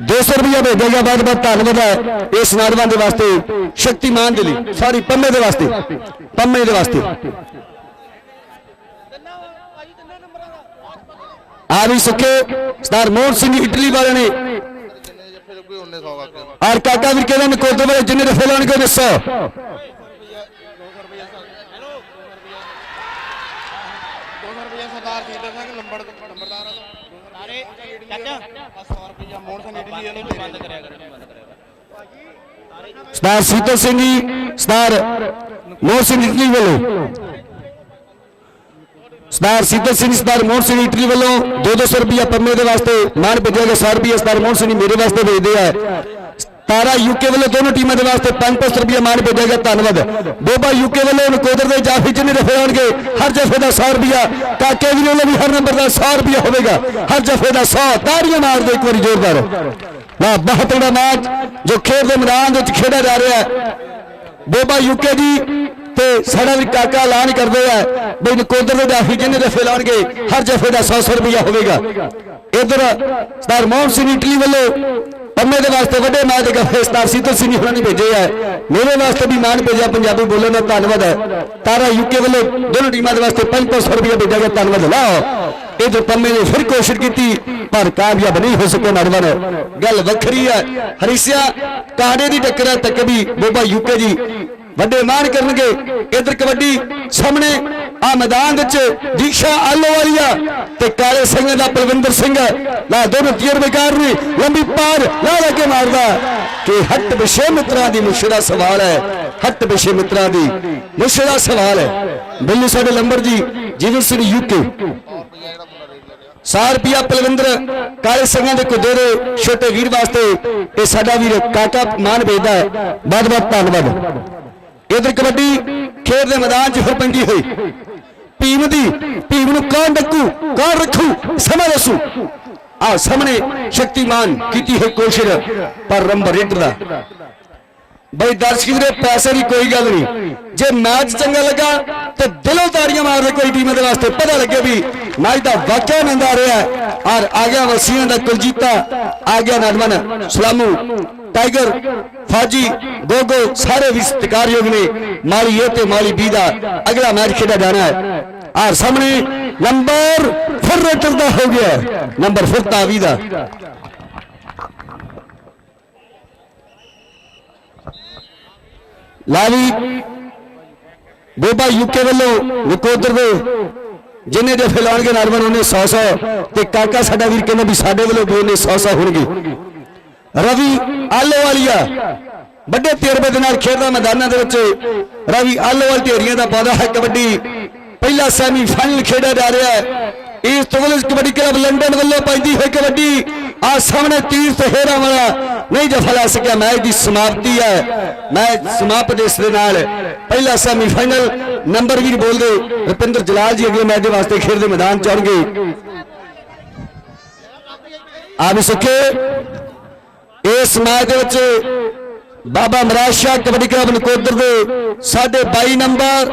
200 ਰੁਪਇਆ ਭੇਜਿਆ ਗਿਆ। ਬਹੁਤ ਬਹੁਤ ਧੰਨਵਾਦ ਹੈ ਇਸ ਨੌਜਵਾਨ ਦੇ ਵਾਸਤੇ। ਸ਼ਕਤੀਮਾਨ ਦੇ ਲਈ। ਸਾਰੀ ਪੰਮੇ ਦੇ ਵਾਸਤੇ। ਪੰਮੇ ਦੇ ਵਾਸਤੇ। ਆ ਵੀ ਸੁੱਕੇ ਸਟਾਰ ਮੋਹਨ ਸਿੰਘ ਇਟਲੀ ਵਾਲੇ ਨੇ।
ਜਿੰਨੇ ਜੱਫੇ ਲੱਗੂਗੇ ਉਹਨੇ 100 ਕਰਕੇ
ਔਰ ਕਾਕਾ ਵੀਰ ਕਹਿੰਦਾ ਨਕੋਦਰ ਵਾਲੇ ਜਿੰਨੇ ਰਫੇ ਲਾਉਣਗੇ ਉਹਨੇ 100
ਸਰਦਾਰ ਸੀਤਾ ਸਿੰਘ ਲੰਬੜ ਨੰਬਰਦਾਰ ਆ ਸਾਰੇ ਚਾਚਾ 100 ਰੁਪਏ ਮੋਹਨ ਸਿੰਘ ਇਟਲੀ ਇਹਨੂੰ ਬੰਦ ਕਰਿਆ ਕਰ ਬੰਦ ਕਰਿਆ
ਸਟਾਰ ਸੀਤਲ ਸਿੰਘ ਜੀ, ਸਰਦਾਰ ਮੋਹਨ ਸਿੰਘ ਇਟਲੀ ਵੱਲੋਂ। ਸਰਦਾਰ ਸੀਤਲ ਸਿੰਘ ਸਟਾਰ ਮੋਹਨ ਸਿੰਘ ਇਟਲੀ ਵੱਲੋਂ 200 ਰੁਪਇਆ ਪੰਮੇ ਦੇ ਵਾਸਤੇ ਮਾਨ ਭੇਜਿਆ ਗਿਆ। 100 ਰੁਪਇਆ ਸਟਾਰ ਮੋਹਨ ਸਿੰਘ ਮੇਰੇ ਵਾਸਤੇ ਭੇਜਦੇ ਆ। ਤਾਰਾ ਯੂਕੇ ਵੱਲੋਂ ਦੋਨੋਂ ਟੀਮਾਂ ਦੇ ਵਾਸਤੇ 500 ਰੁਪਏ ਮਾਨ ਭੇਜਿਆ ਗਿਆ। ਧੰਨਵਾਦ। ਬੋਬਾ ਯੂਕੇ ਵੱਲੋਂ ਨਕੋਦਰ ਦੇ ਜਾਫੀ ਜਿੰਨੇ ਦਫੇ ਆਉਣਗੇ ਹਰ ਜਫੇ ਦਾ 100 ਰੁਪਇਆ ਕਾਕੇ ਵੀ ਵੱਲੋਂ ਵੀ ਹਰ ਨੰਬਰ ਦਾ 100 ਰੁਪਇਆ ਹੋਵੇਗਾ। ਹਰ ਜਫੇ ਦਾ 100 ਤਾੜੀਆਂ ਮਾਰ ਇੱਕ ਵਾਰੀ ਜ਼ੋਰਦਾਰ। ਵਾਹ, ਬਹੁਤ ਬੜਾ ਮੈਚ, ਜੋ ਖੇਡ ਦੇ ਮੈਦਾਨ ਵਿੱਚ ਖੇਡਿਆ ਜਾ ਰਿਹਾ ਹੈ। ਬੋਬਾ ਯੂਕੇ ਜੀ ਤੇ ਸਾਡਾ ਵੀ ਕਾਕਾ ਐਲਾਨ ਕਰਦੇ ਆ ਬਈ ਨਕੋਦਰ ਦੇ ਜਾਫੀ ਜਿੰਨੇ ਦਫੇ ਲਾਉਣਗੇ, ਹਰ ਜਫੇ ਦਾ 100 ਰੁਪਿਆ ਹੋਵੇਗਾ। ਇਧਰ ਸਟਾਰ ਮੋਹਨ ਸਿੰਘ ਇਟਲੀ ਵੱਲੋਂ ਪੰਮੇ ਦੇ ਵਾਸਤੇ ਵੱਡੇ ਮੈਚ ਗੱਫੇ ਸਟਾਰ ਸੀਤਲ ਸਿੰਘ ਹੋਰਾਂ ਨੇ ਭੇਜੇ ਆ। ਮੇਰੇ ਵਾਸਤੇ ਵੀ ਮਾਨ ਭੇਜਿਆ, ਪੰਜਾਬੀ ਬੋਲਣ ਦਾ ਧੰਨਵਾਦ ਹੈ। ਤਾਰਾ ਯੂਕੇ ਵੱਲੋਂ ਦੋਨੋਂ ਟੀਮਾਂ ਦੇ ਵਾਸਤੇ 500 ਰੁਪਇਆ ਭੇਜਿਆ ਗਿਆ, ਧੰਨਵਾਦ। ਲਾਓ, ਇਧਰ ਪੰਮੇ ਨੇ ਫਿਰ ਕੋਸ਼ਿਸ਼ ਕੀਤੀ, ਪਰ ਕਾਮਯਾਬ ਨਹੀਂ ਹੋ ਸਕੇ ਨੌਜਵਾਨ। ਗੱਲ ਵੱਖਰੀ ਹੈ ਹਰੀਸਿਆ ਕਾੜੇ ਦੀ ਟੱਕਰ ਤੱਕ ਵੀ ਬੋਬਾ ਯੂਕੇ ਜੀ। ਵੱਡੇ ਮਾਣ ਕਰਨਗੇ। ਇਧਰ ਕਬੱਡੀ ਸਾਹਮਣੇ, ਆ ਮੈਦਾਨ ਵਿੱਚ ਦੀਕਸ਼ਾ ਆਲੋਵਾਲੀਆ ਤੇ ਕਾਲੇ ਸਿੰਘ ਦਾ ਪਲਵਿੰਦਰ ਸਿੰਘ ਲਾ ਦੋਨੋਂ ਤਜਰਬੇਕਾਰ ਨੇ ਲੰਬੀ ਪਾਰ, ਲਾ ਲਾ ਕੇ ਮਾਰਦਾ। ਕਿ ਹੱਟ ਵਿਸ਼ੇ ਮਿੱਤਰਾਂ ਦੀ ਮੁਸ਼ਕਿਲਾ ਸਵਾਲ ਹੈ। ਹੱਟ ਵਿਸ਼ੇ ਮਿੱਤਰਾਂ ਦੀ ਮੁਸ਼ਕਿਲਾ ਸਵਾਲ ਹੈ। ਬਿੱਲੂ ਸਾਡੇ ਲੰਬਰ ਜੀ, ਜੀਵਨ ਸਿੰਘ ਯੂਕੇ। ਸਾਰ ਰੁਪਿਆ ਪਲਵਿੰਦਰ ਕਾਲੇ ਸਿੰਘਾਂ ਦੇ ਕੁੱਦੇ ਦੇ ਛੋਟੇ ਵੀਰ ਵਾਸਤੇ। ਇਹ ਸਾਡਾ ਵੀਰ ਕਾਕਾ ਮਾਨ ਭੇਜਦਾ ਹੈ। ਬਹੁਤ ਬਹੁਤ ਧੰਨਵਾਦ। ਇਧਰ ਕਬੱਡੀ ਖੇਡ ਦੇ ਮੈਦਾਨ 'ਚ ਫਿਰ ਹੋਈ। ਭੀਮ ਦੀ, ਭੀਮ ਨੂੰ ਕੌਣ ਡੱਕੂ, ਕੌਣ ਰੱਖੂ, ਸਮਾਂ ਦੱਸੂ। ਆ ਸਾਹਮਣੇ ਸ਼ਕਤੀਮਾਨ ਕੀਤੀ ਹੈ ਕੋਸ਼ਿਸ਼, ਪਰ ਰੰਬਰ ਰੇਟ ਦਾ। ਬਈ ਦਰਸ਼ਕ ਦੇ ਪੈਸੇ ਦੀ ਕੋਈ ਗੱਲ ਨਹੀਂ। ਜੇ ਮੈਚ ਚੰਗਾ ਲੱਗਾ, ਤੇ ਦਿਲੋਂ ਤਾੜੀਆਂ ਮਾਰਦੇ ਕੋਈ ਟੀਮ ਦੇ ਵਾਸਤੇ। ਪਤਾ ਲੱਗੇ ਵੀ ਮੈਚ ਦਾ ਵਾਕਿਆ ਆਨੰਦ ਆ ਰਿਹਾ ਹੈ। ਔਰ ਆ ਗਿਆ ਵਸੀਆਂ ਦਾ ਕੁਲਜੀਤਾ, ਆ ਗਿਆ ਨਰਮਨ, ਸਲਾਮੂ। ਟਾਈਗਰ, ਫਾਜੀ, ਗੋਗੋ, ਸਾਰੇ ਵੀ ਸਤਿਕਾਰਯੋਗ ਨੇ। ਮਾਲੀ ਏ ਤੇ ਮਾਲੀ ਬੀ ਦਾ ਅਗਲਾ ਮੈਚ ਖੇਡਿਆ ਜਾਣਾ ਹੈ। ਔਰ ਸਾਹਮਣੇ ਨੰਬਰ ਫਿਰ ਦਾ ਹੋ ਗਿਆ। ਹੈ। ਨੰਬਰ ਫਿਰ ਤਾਵੀ ਦਾ। ਲਾਵੀ ਬੋਬਾ ਯੂਕੇ ਵੱਲੋਂ ਨਕੋਦਰ ਦੇ ਜਿੰਨੇ ਦੇ ਫੈਲਾਉਣਗੇ ਨਰਮਨ ਉਹਨੇ 100 100 ਤੇ ਕਾਕਾ ਸਾਡਾ ਵੀਰ ਕਹਿੰਦਾ ਵੀ ਸਾਡੇ ਵੱਲੋਂ ਵੀ ਉਹਨੇ 100 100 ਹੋਣਗੇ। ਰਵੀ ਆਲੋਵਾਲੀਆ ਵੱਡੇ ਤੇਰਵੇ ਦੇ ਨਾਲ ਖੇਡਦਾ ਮੈਦਾਨਾਂ ਦੇ ਵਿੱਚ ਰਵੀ ਆਲੋਵਾਲ ਢੇਰੀਆਂ ਦਾ ਪੌਦਾ ਹੈ ਕਬੱਡੀ ਪਹਿਲਾ ਸੈਮੀ ਫਾਈਨਲ ਖੇਡਿਆ ਜਾ ਰਿਹਾ ਹੈ ਇਸ ਤੋਲਸ ਕਬੱਡੀ ਕਲੱਬ ਲੰਡਨ ਵੱਲੋਂ ਪੈਂਦੀ ਹੋਈ ਕਬੱਡੀ ਆ ਸਾਹਮਣੇ ਤੀਰਥ ਹੇਰਾ ਵਾਲਾ ਨਹੀਂ ਜਫਾ ਲੈ ਸਕਿਆ ਮੈਚ ਦੀ ਸਮਾਪਤੀ ਹੈ ਮੈਚ ਸਮਾਪਤ ਇਸ ਦੇ ਨਾਲ ਪਹਿਲਾ ਸੈਮੀ ਫਾਈਨਲ ਨੰਬਰ ਵੀ ਬੋਲਦੇ ਰੁਪਿੰਦਰ ਜਲਾਲ ਜੀ ਅਗਲੇ ਮੈਚ ਦੇ ਵਾਸਤੇ ਖੇਡ ਦੇ ਮੈਦਾਨ ਚ ਆਉਣਗੇ ਆ ਵੀ ਸੁੱਖੇ ਇਸ ਮੈਚ ਦੇ ਵਿੱਚ ਬਾਬਾ ਮਰਾਜ ਕਬੱਡੀ ਕਲੱਬ ਨਕੋਦਰ ਦੇ ਸਾਡੇ 22 number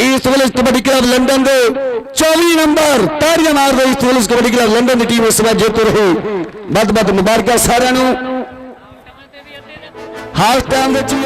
East Village kabaddi club London ਦੇ 24 ਨੰਬਰ, ਤਾੜੀਆਂ ਮਾਰਦੇ East Village kabaddi club London ਦੀ ਟੀਮ ਇਸ ਵਾਰ ਜੇਤੂ ਰਹੀ। ਵੱਧ ਵੱਧ ਮੁਬਾਰਕਾਂ ਸਾਰਿਆਂ ਨੂੰ। ਹਾਲ ਟਾਈਮ ਵਿੱਚ ਹੀ